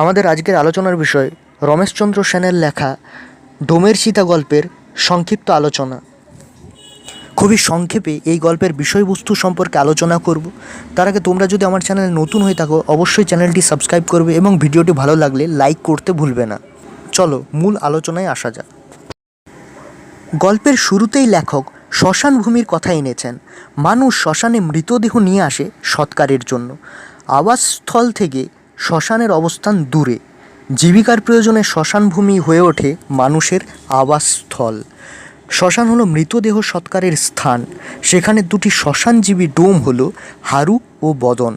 আমাদের আজকের আলোচনার বিষয় রমেশচন্দ্র সেনের লেখা ডোমের সীতা গল্পের সংক্ষিপ্ত আলোচনা। খুবই সংক্ষেপে এই গল্পের বিষয়বস্তু সম্পর্কে আলোচনা করব। তার আগে তোমরা যদি আমার চ্যানেলে নতুন হয়ে থাকো, অবশ্যই চ্যানেলটি সাবস্ক্রাইব করবে এবং ভিডিওটি ভালো লাগলে লাইক করতে ভুলবে না। চলো, মূল আলোচনায় আসা যাক। গল্পের শুরুতেই লেখক শ্মশান ভূমির কথা এনেছেন। মানুষ শ্মশানে মৃতদেহ নিয়ে আসে সৎকারের জন্য। আবাসস্থল থেকে শ্মশানের অবস্থান দূরে। জীবিকার প্রয়োজনে শ্মশান ভূমি হয়ে ওঠে মানুষের আবাসস্থল। শ্মশান হলো মৃতদেহ সৎকারের স্থান। সেখানে দুটি শ্মশানজীবী ডোম হলো হারু ও বদন।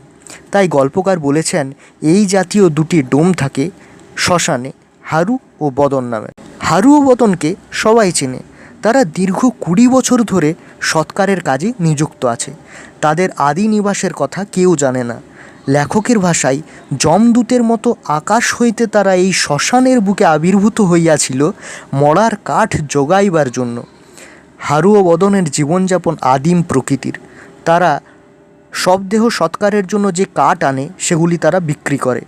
তাই গল্পকার বলেছেন, এই জাতীয় দুটি ডোম থাকে শ্মশানে হারু ও বদন নামে। হারু ও বদনকে সবাই চেনে। তারা দীর্ঘ কুড়ি বছর ধরে সৎকারের কাজে নিযুক্ত আছে। তাদের আদি নিবাসের কথা কেউ জানে না। লেখকের ভাষায় যমদূতের মতো আকাশ হইতে তারা এই শ্মশানের বুকে আবির্ভূত হইয়াছিল মরার কাঠ জোগাইবার জন্য। হারু ও বদনের জীবনযাপন আদিম প্রকৃতির। তারা সব দেহ সৎকারের জন্য যে কাঠ আনে, সেগুলি তারা বিক্রি করে।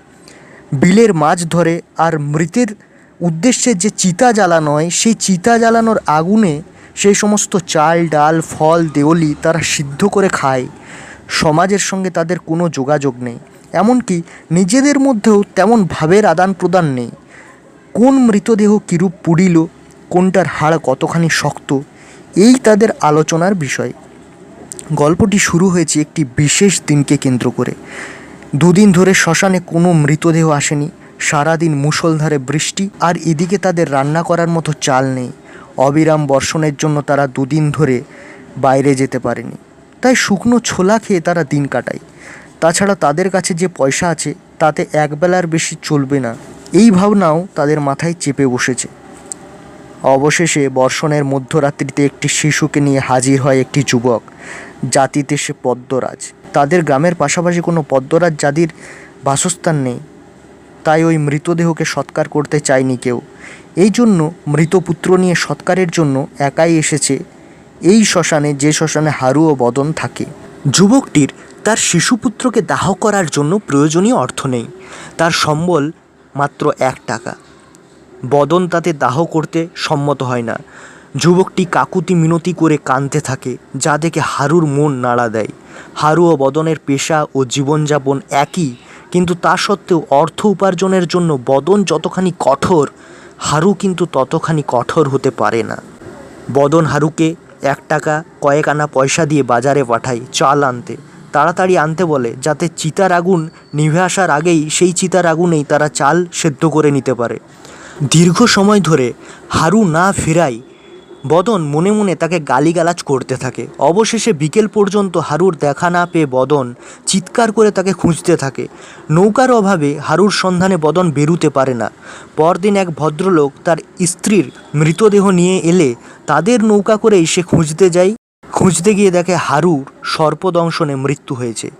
বিলের মাছ ধরে আর মৃতের উদ্দেশ্যে যে চিতা জ্বালানো হয়, সেই চিতা জ্বালানোর আগুনে সেই সমস্ত চাল, ডাল, ফল দেওলি তারা সিদ্ধ করে খায়। সমাজের সঙ্গে তাদের কোনো যোগাযোগ নেই। এমনকি নিজেদের মধ্যেও তেমন ভাবের আদান প্রদান নেই। কোন মৃতদেহ কিরূপ পুড়িল, কোনটার হাড় কতখানি শক্ত, এই তাদের আলোচনার বিষয়। গল্পটি শুরু হয়েছে একটি বিশেষ দিনকে কেন্দ্র করে। দুদিন ধরে শ্মশানে কোনো মৃতদেহ আসেনি, সারাদিন মুষলধারে বৃষ্টি, আর এদিকে তাদের রান্না করার মতো চাল নেই। অবিরাম বর্ষণের জন্য তারা দুদিন ধরে বাইরে যেতে পারেনি। তাই শুকনো ছোলা খেয়ে তারা দিন কাটায়। তাছাড়া তাদের কাছে যে পয়সা আছে, তাতে একবেলার বেশি চলবে না। এই ভাবনাও তাদের মাথায় চেপে বসেছে। অবশেষে বর্ষণের মধ্যরাত্রিতে একটি শিশুকে নিয়ে হাজির হয় একটি যুবক। জাতিতে সে পদ্মরাজ। তাদের গ্রামের পাশাপাশি কোনো পদ্মরাজ জাতির বাসস্থান নেই। তাই ওই মৃতদেহকে সৎকার করতে চায়নি কেউ। এই জন্য মৃত পুত্র নিয়ে সৎকারের জন্য একাই এসেছে এই শ্মশানে, যে শ্মশানে হারু ও বদন থাকে, যুবকটির তার শিশুপুত্রকে দাহ করার জন্য প্রয়োজনীয় অর্থ নেই। তার সম্বল মাত্র এক টাকা। বদন তাতে দাহ করতে সম্মত হয় না। যুবকটি কাকুতি মিনতি করে কাঁদতে থাকে, যা দেখে হারুর মন নাড়া দেয়। হারু ও বদনের পেশা ও জীবনযাপন একই, কিন্তু তা সত্ত্বেও অর্থ উপার্জনের জন্য বদন যতখানি কঠোর, হারু কিন্তু ততখানি কঠোর হতে পারে না। বদন হারুকে এক টাকা কয়েক আনা পয়সা দিয়ে বাজারে পাঠাই, চাল আনতে। তাড়াতাড়ি আনতে বলে, যাতে চিতার আগুন নিভে আসার আগেই সেই চিতার আগুনেই তারা চাল সেদ্ধ করে নিতে পারে। দীর্ঘ সময় ধরে হারু না ফেরায় বদন মনে মনে তাকে গালিগালাজ করতে থাকে। অবশেষে বিকেল পর্যন্ত হারুর দেখা না পেয়ে বদন চিৎকার করে তাকে খুঁজতে থাকে। নৌকার অভাবে হারুর সন্ধানে বদন বেরুতে পারে না। পরদিন এক ভদ্রলোক তার স্ত্রীর মৃতদেহ নিয়ে এলে তাদের নৌকা করেই সে খুঁজতে যায়। খুঁজতে গিয়ে দেখে হারুর সর্পদংশনে মৃত্যু হয়েছে।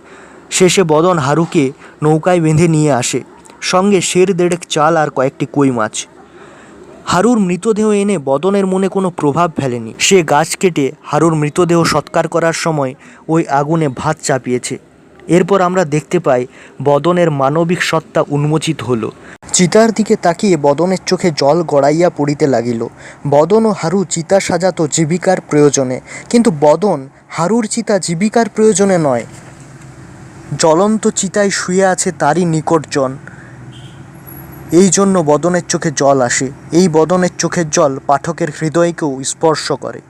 শেষে বদন হারুকে নৌকায় বেঁধে নিয়ে আসে। সঙ্গে শের দেড়েক চাল আর কয়েকটি কই মাছ। হারুর মৃতদেহ এনে বদনের মনে কোনো প্রভাব ফেলেনি। সে গাছ কেটে হারুর মৃতদেহ সৎকার করার সময় ওই আগুনে ভাত চাপিয়েছে। এরপর আমরা দেখতে পাই বদনের মানবিক সত্তা উন্মোচিত হলো। চিতার দিকে তাকিয়ে বদনের চোখে জল গড়াইয়া পড়িতে লাগিল। বদন ও হারু চিতা সাজাত জীবিকার প্রয়োজনে, কিন্তু বদন হারুর চিতা জীবিকার প্রয়োজনে নয়। জ্বলন্ত চিতায় শুয়ে আছে তারই নিকটজন। এই জন্য বদনের চোখে জল আসে। এই বদনের চোখের জল পাঠকের হৃদয়কেও স্পর্শ করে।